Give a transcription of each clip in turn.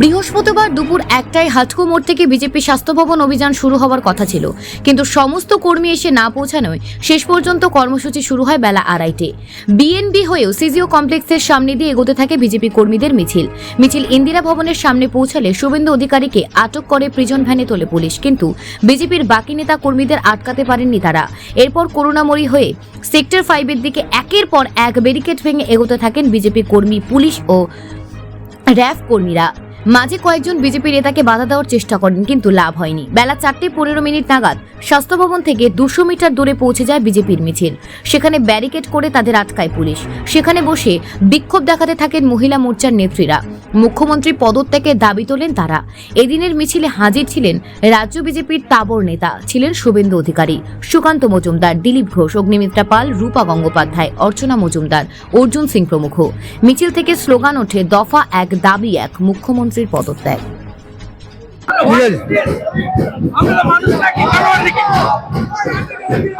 বৃহস্পতিবার দুপুর একটায় হাটকো মোড় থেকে বিজেপি স্বাস্থ্য ভবন অভিযান শুরু হওয়ার কথা ছিল। কিন্তু সমস্ত কর্মী এসে না পৌঁছানোয় শেষ পর্যন্ত কর্মসূচি শুরু হয় বেলা আড়াইটে। বিএনবি হয়েও সিজিও কমপ্লেক্সের সামনে দিয়ে এগোতে থাকে বিজেপি কর্মীদের মিছিল। মিছিল ইন্দিরা ভবনের সামনে পৌঁছালে শুভেন্দু অধিকারীকে আটক করে প্রিজন ভ্যানে তোলে পুলিশ। কিন্তু বিজেপির বাকি নেতা কর্মীদের আটকাতে পারেননি তারা। এরপর করুণাময়ী হয়ে সেক্টর ফাইভের দিকে একের পর এক ব্যারিকেড ভেঙে এগোতে থাকেন বিজেপি কর্মী, পুলিশ ও র্যাফ কর্মীরা মাঝে কয়েকজন বিজেপি নেতাকে বাধা দেওয়ার চেষ্টা করেন, কিন্তু লাভ হয়নি। বেলা চারটে পনেরো মিনিট নাগাদ স্বাস্থ্য ভবন থেকে দুশো মিটার দূরে পৌঁছে যায় বিজেপির মিছিল। সেখানে ব্যারিকেড করে তাদের আটকায় পুলিশ। সেখানে বসে বিক্ষোভ দেখাতে থাকেন মহিলা মোর্চার নেত্রীরা। মুখ্যমন্ত্রী পদত্যাগের দাবি তোলেন তারা। এদিনের মিছিলে হাজির ছিলেন রাজ্য বিজেপির তাবর নেতা ছিলেন শুভেন্দু অধিকারী, সুকান্ত মজুমদার, দিলীপ ঘোষ, অগ্নিমিত্রা পাল, রূপা গঙ্গোপাধ্যায়, অর্চনা মজুমদার, অর্জুন সিং প্রমুখ। মিছিল থেকে স্লোগান ওঠে, দফা এক, দাবি এক মুখ্যমন্ত্রীর পদত্যাগ জানোয়ার?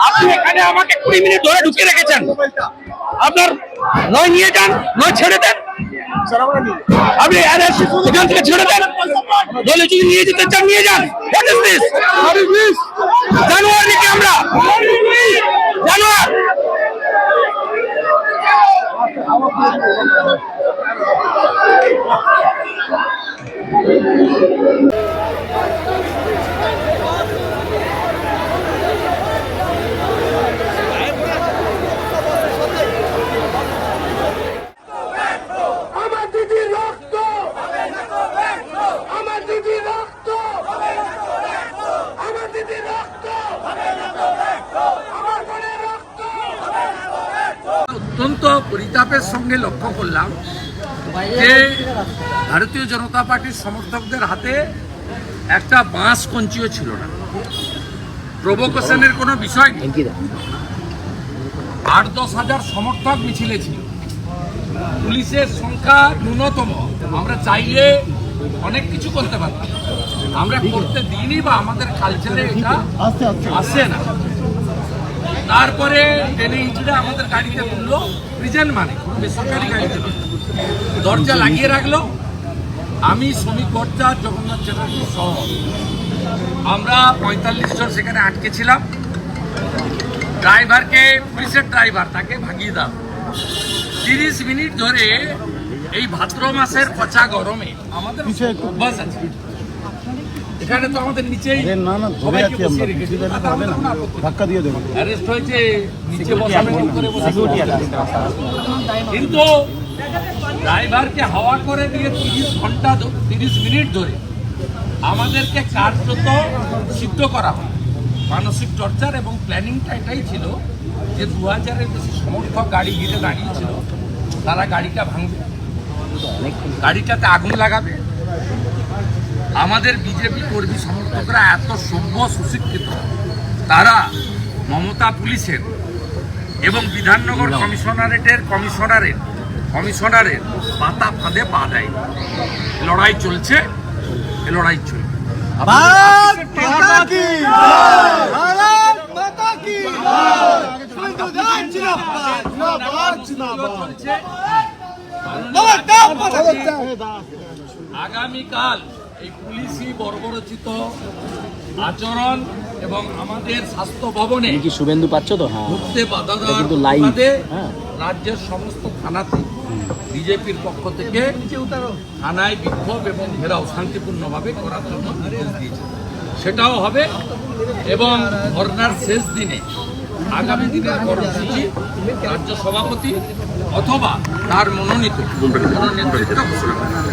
আপনি এখানে আমাকে কুড়ি মিনিট ধরে ঢুকিয়ে রেখেছেন। আপনার নয় নিয়ে যান, নয় ছেড়ে দেন। আপনি এখান থেকে ছেড়ে দেন। বলে যদি নিয়ে যেতে চান, নিয়ে যান। This? নাকি আমরা? জানোয়ার! অত্যন্ত পরিতাপের সঙ্গে লক্ষ্য করলাম যে ভারতীয় জনতা পার্টির সমর্থকদের হাতে একটা বাঁশ কঞ্চিও ছিল না। প্রভোকেশনের কোনো বিষয় নেই। আট দশ হাজার সমর্থক মিছিলে ছিল। পুলিশের সংখ্যা ন্যূনতম। আমরা চাইলে অনেক কিছু করতে পারতাম। আমরা করতে দিইনি বা আমাদের কালচারে এটা আসে না। তারপরে টেনে ইঁচড়ে আমাদের গাড়িতে তুললো। প্রিজেন্ট মানে বেসরকারি গাড়িতে। দরজা লাগিয়ে রাখল আমি শ্রমিক ভট্টাচার্য জগন্নাথ চ্যাটার্জি সহ আমরা পঁয়তাল্লিশ জন সেখানে আটকে ছিলাম ড্রাইভারকে পুলিশের ড্রাইভার তাকে ভাগিয়ে দাও তিরিশ মিনিট ধরে এই ভাদ্র মাসের পচা গরমে আমাদের অভ্যাস আছে এখানে তো আমাদের নিচেই না না ধরে আছি আমরা কিছু দিলে হবে না ধাক্কা দিয়ে দেবো অ্যারেস্ট হয়েছে নিচে বসানো করে বসেছে। কিন্তু ড্রাইভারকে হাওয়া করে দিয়ে তিরিশ ঘণ্টা তিরিশ মিনিট ধরে আমাদেরকে কার্যত সিদ্ধ করা হয়। মানসিক টর্চার এবং প্ল্যানিংটা এটাই ছিল যে দু হাজারের বেশি সমর্থক গাড়ি ঘিরে দাঁড়িয়েছিল তারা গাড়িটা ভাঙবে। গাড়িটাতে আগুন লাগাবে। আমাদের বিজেপি কর্মী সমর্থকরা এত সভ্য সুশিক্ষিত। তারা মমতা পুলিশের এবং বিধাননগর কমিশনারেটের কমিশনারের কমিশনারের পাতা ফাঁদে পা দেয়। লড়াই চলছে লড়াই চলবে। আগামীকাল এই পুলিশি বর্বরচিত আচরণ এবং আমাদের স্বাস্থ্য ভবনে কি শুভেন্দু পাচ্ছ তো? হ্যাঁ ঢুকতে বাধা দেওয়ার কিন্তু live, প্রতিবাদে হ্যাঁ। রাজ্যের সমস্ত থানাতে বিজেপির পক্ষ থেকে থানায় বিক্ষোভ এবং ঘেরাও শান্তিপূর্ণভাবে করার জন্য নির্দেশ দিয়েছে। সেটাও হবে এবং ধর্নার শেষ দিনে আগামী দিনের কর্মসূচি রাজ্য সভাপতি অথবা তার মনোনীত কোনো নেতৃত্ব ঘোষণা করবে